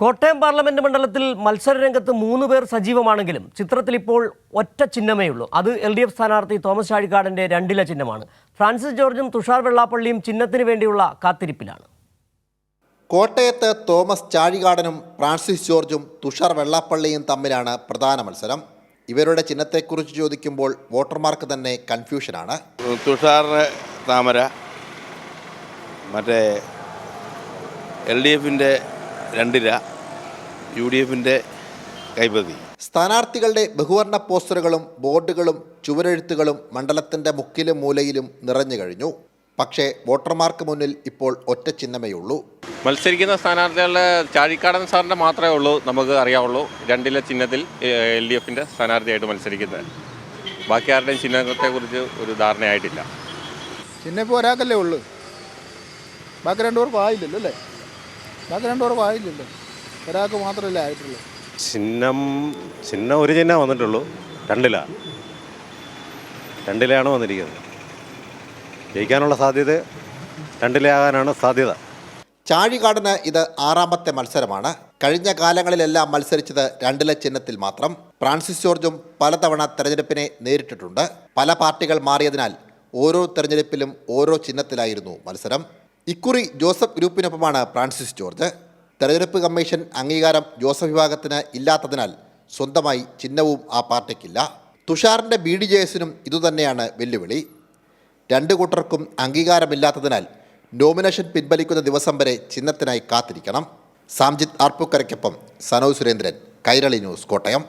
Kottayam parliament മണ്ഡലത്തിൽ മത്സരരംഗത്ത് മൂന്ന് പേർ സജീവമാണെങ്കിലും ചിത്രത്തിൽ ഇപ്പോൾ ഒറ്റ ചിഹ്നമേ ഉള്ളൂ. അത് എൽ ഡി എഫ് സ്ഥാനാർത്ഥി തോമസ് ചാഴിക്കാടിന്റെ രണ്ടില ചിഹ്നമാണ്. ഫ്രാൻസിസ് ജോർജും തുഷാർ വെള്ളാപ്പള്ളിയും ചിഹ്നത്തിന് വേണ്ടിയുള്ള കാത്തിരിപ്പിലാണ്. കോട്ടയത്ത് തോമസ് ചാഴികാടനും ഫ്രാൻസിസ് ജോർജും തുഷാർ വെള്ളാപ്പള്ളിയും തമ്മിലാണ് പ്രധാന മത്സരം. ഇവരുടെ ചിഹ്നത്തെക്കുറിച്ച് ചോദിക്കുമ്പോൾ വോട്ടർമാർക്ക് തന്നെ കൺഫ്യൂഷനാണ്. തുഷാറിന് താമര മറ്റേ എൽ ഡി എഫിന്റെ രണ്ടില യു ഡി എഫിന്റെ കൈപ്പതി. സ്ഥാനാർത്ഥികളുടെ ബഹുവർണ പോസ്റ്ററുകളും ബോർഡുകളും ചുവരെഴുത്തുകളും മണ്ഡലത്തിന്റെ മുക്കിലും മൂലയിലും നിറഞ്ഞു കഴിഞ്ഞു. പക്ഷേ വോട്ടർമാർക്ക് മുന്നിൽ ഇപ്പോൾ ഒറ്റ ചിഹ്നമേയുള്ളൂ മത്സരിക്കുന്ന സ്ഥാനാർത്ഥികളുടെ ചാഴിക്കാടൻ സാറിന്റെ മാത്രമേ ഉള്ളൂ നമുക്ക് അറിയാവുള്ളൂ. രണ്ടിലെ ചിഹ്നത്തിൽ എൽ ഡി എഫിന്റെ സ്ഥാനാർത്ഥിയായിട്ട് മത്സരിക്കുന്നത്. ബാക്കി ആരുടെയും ചിഹ്നത്തെക്കുറിച്ച് ഒരു ധാരണയായിട്ടില്ല. ചിഹ്നം ഇപ്പോൾ ഒരാൾക്കല്ലേ ഉള്ളു. ബാക്കി രണ്ടുപേർക്കും ആയില്ലല്ലോ അല്ലേ? ബാക്കി രണ്ടുപേർക്കും ആയില്ലല്ലോ. ഒരാൾക്ക് മാത്രമല്ലേ ആയിട്ടുള്ളൂ. ചിഹ്നം ചിഹ്നം ഒരു ചിഹ്നം വന്നിട്ടുള്ളൂ. രണ്ടില. രണ്ടിലയാണ് വന്നിരിക്കുന്നത്. ജയിക്കാനുള്ള സാധ്യത രണ്ടിലാകാനാണ് സാധ്യത. ചാഴികാടന് ഇത് ആറാമത്തെ മത്സരമാണ്. കഴിഞ്ഞ കാലങ്ങളിലെല്ലാം മത്സരിച്ചത് രണ്ടില ചിഹ്നത്തിൽ മാത്രം. ഫ്രാൻസിസ് ജോർജും പലതവണ തെരഞ്ഞെടുപ്പിനെ നേരിട്ടിട്ടുണ്ട്. പല പാർട്ടികൾ മാറിയതിനാൽ ഓരോ തെരഞ്ഞെടുപ്പിലും ഓരോ ചിഹ്നത്തിലായിരുന്നു മത്സരം. ഇക്കുറി ജോസഫ് ഗ്രൂപ്പിനൊപ്പമാണ് ഫ്രാൻസിസ് ജോർജ്. തെരഞ്ഞെടുപ്പ് കമ്മീഷൻ അംഗീകാരം ജോസഫ് വിഭാഗത്തിന് ഇല്ലാത്തതിനാൽ സ്വന്തമായി ചിഹ്നവും ആ പാർട്ടിക്കില്ല. തുഷാറിന്റെ ബി ഡി ജെ എസിനും ഇതുതന്നെയാണ് വെല്ലുവിളി. രണ്ടു കൂട്ടർക്കും അംഗീകാരമില്ലാത്തതിനാൽ നോമിനേഷൻ പിൻവലിക്കുന്ന ദിവസം വരെ ചിഹ്നത്തിനായി കാത്തിരിക്കണം. സാംജിത് ആർപ്പുക്കരയ്ക്കൊപ്പം സനോജ് സുരേന്ദ്രൻ കൈരളി ന്യൂസ് കോട്ടയം.